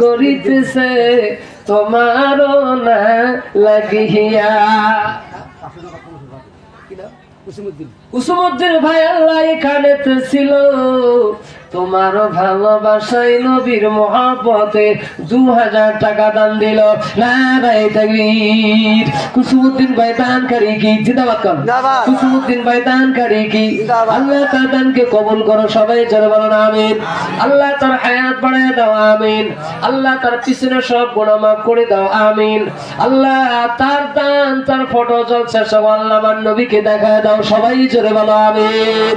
করিতেছে তোমার না লাগিয়া। কুসুমুদ্দিন। ভাই আল্লাহ এখানে ছিল। তোমারও ভালোবাসায় নবীর মহাপতে দু হাজার টাকা দান দিল। না ভাই তাকবীর। কুসুমুদ্দিন ভাই দানকারী কি? জিন্দাবাদ কর। কুসুমুদ্দিন ভাই দানকারী কি? আল্লাহ তার দানকে কবুল করো সবাই জোরে বলো না আমিন। আল্লাহ তার হায়াত বাড়ায় দাও আমিন। আল্লাহ তার পিছনে সব গুণা মাফ করে দাও আমিন। আল্লাহ তার দান তার ফটো চলছে সব আল্লাহ নবীকে দেখায় দাও সবাই জোরে বলো আমিন।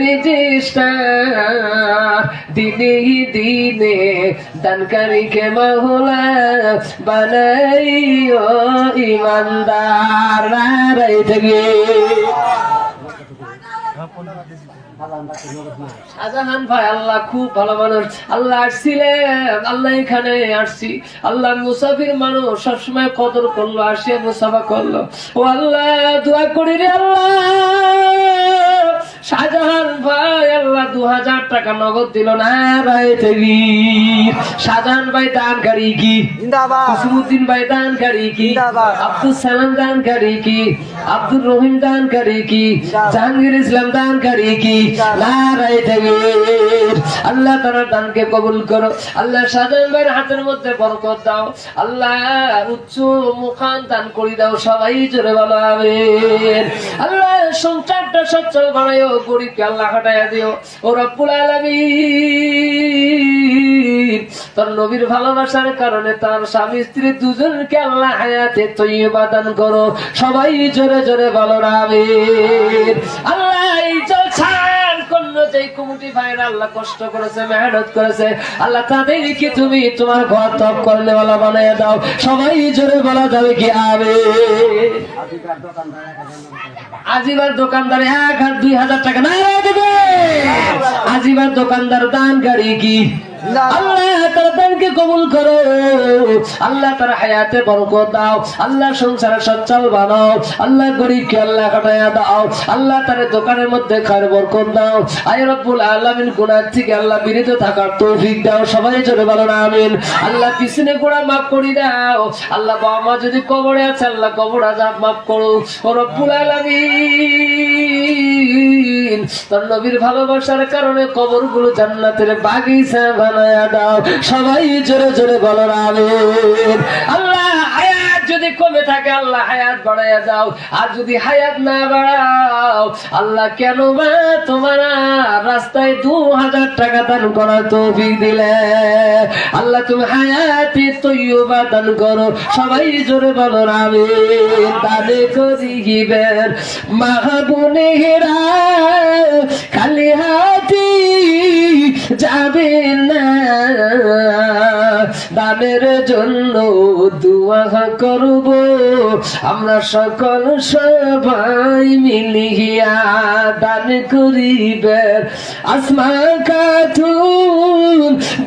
রেজিস্টার দিনে দিনে দানকারীকে মহলা বানাইও ইমানদার। নারাই থেকে শাহজাহান ভাই, আল্লাহ খুব ভালো মানুষ। আল্লাহ আসছিলেন, আল্লাহ এখানে আসছি। আল্লাহ মুসাফির মানুষ সবসময় কদর করল আসিয়া মুসাফা করল। ও আল্লাহ, দোয়া করি রে আল্লাহ। হাজার টাকা নগদ দিল না রায় দেবী শাহজাহান ভাই দানকারী কি? জিন্দাবাদ। ভাই দানকারী কি? জিন্দাবাদ। আব্দুল সালাম দানকারী কি? আব্দুল রহিম দান দানকারী কি। জাহাঙ্গীর ইসলাম দান দানকারী কি। নারায় তাকবীর আল্লাহ তার দানকে কবুল করো। আল্লাহ সাজান ভাইয়ের হাতের মধ্যে বরকত দাও। আল্লাহ উচ্চ মুখান দান করি দাও সবাই, জোরে বলো, আমিন। আল্লাহ সংসারটা সচ্ছল বানাইও, গরিবকে আল্লাহ হটাইয়া দিও। ও রব্বুল আলামিন। তোর নবীর ভালোবাসার কারণে তার স্বামী, স্ত্রী দুজনকে আল্লাহ হায়াতে তৈবা দান করো। সবাই জোরে জোরে বলো আমিন। আল্লাহ এই করল যে ভাইরা আল্লাহ কষ্ট করেছে, মেহনত করেছে, আল্লাহ তুমি তোমার ঘর তপ করলে দাও। সবাই জোরে কি আবে আজিবার দোকানদার এক হাজার দুই হাজার টাকা। আজিবার দোকানদার দান গাড়ি কি? আল্লাহ তার কবুল আল্লাহ তার হায়াতে বরকত দাও। আল্লাহ সংসারে সচ্ছল বানাও। আল্লাহ গরিবকে আল্লাহ দাও। আল্লাহ তার দোকানের মধ্যে খার বরকত দাও। আয় রব্বুল আলামিন, গুনাহ থেকে আল্লাহ বিরত থাকার তৌফিক দাও। সবাই জোরে বলো আমিন। আল্লাহ পিছনে গোড়া মাফ করি দাও। আল্লাহ বাবা মা যদি কবরে আছে, আল্লাহ কবর আজাব মাফ করো রব্বুল আলামিন। তোর নবীর ভালোবাসার কারণে কবরগুলো জান্নাতের বাগিচা বানায়া দাও। সবাই জোরে জোরে বলো আল্লাহ যদি কমে থাকে, আল্লাহ হায়াত বাড়াইয়া আর যদি হায়াত না বাড়াও, আল্লাহ কেন বা তোমার রাস্তায় দু হাজার টাকা দান করার তৌফিক দিলে? আল্লাহ তুমি হায়াতে তৈবা দান করো। সবাই জোরে বলো আমিন। দানে করিবেন মাহবুনেরা খালি হাতি যাবে না। দানের জন্য দুয়া করব। আমরা সকল সবাই মিলিয়া দান করিবেন আসমা খাতুন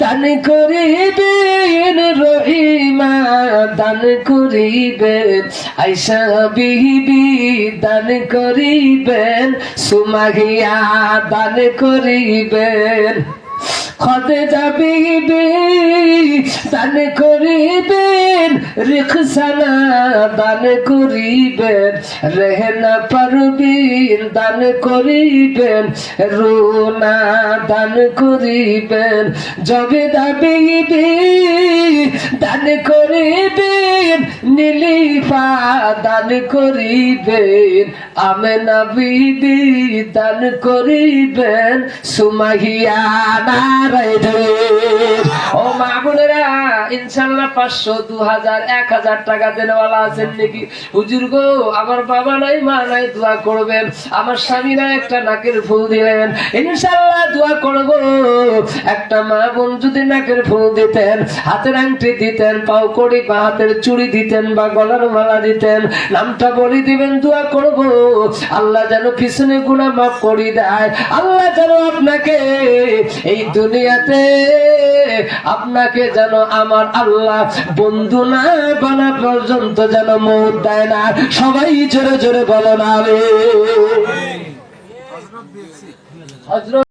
দান করিবেন, রহিমা দান করিবেন। আইসা বিবি দান করিবেন সুমাহিয়া দান করিবেন। খদে যাবি দান করিবেন রিখসানা দান করিবেন, রেহনা পারবিন দান করিবেন, রুনা দান করিবেন জবে দাবি দান করিবেন, নীলিফা দান করিবেন, আমেনা বিবি দান করিবেন সুমাহিয়া ও মা বোনেরা পাঁচশো দু হাজার এক হাজার টাকা দেনওয়ালা আছেন নাকি? গো, আমার বাবা নাই, মা নাই, দোয়া করবেন। আমার স্বামীরা একটা নাকের ফুল দিলেন। ইনশাল্লাহ দোয়া করব। একটা মা বোন যদি নাকের ফুল দিতেন, হাতের আংটি দিতেন, পাও কড়ি বা হাতের চুড়ি দিতেন বা গলার মালা দিতেন, নামটা বলি দিবেন, দোয়া করব। আল্লাহ যেন পিছনে গুণা মাফ করি দেয়। আল্লাহ যেন আপনাকে এই দুনিয়াতে, আপনাকে যেন আমার আল্লাহ বন্ধু না বানা পর্যন্ত যেন মৌত দেয় না। সবাই জোরে জোরে বলো না হজরত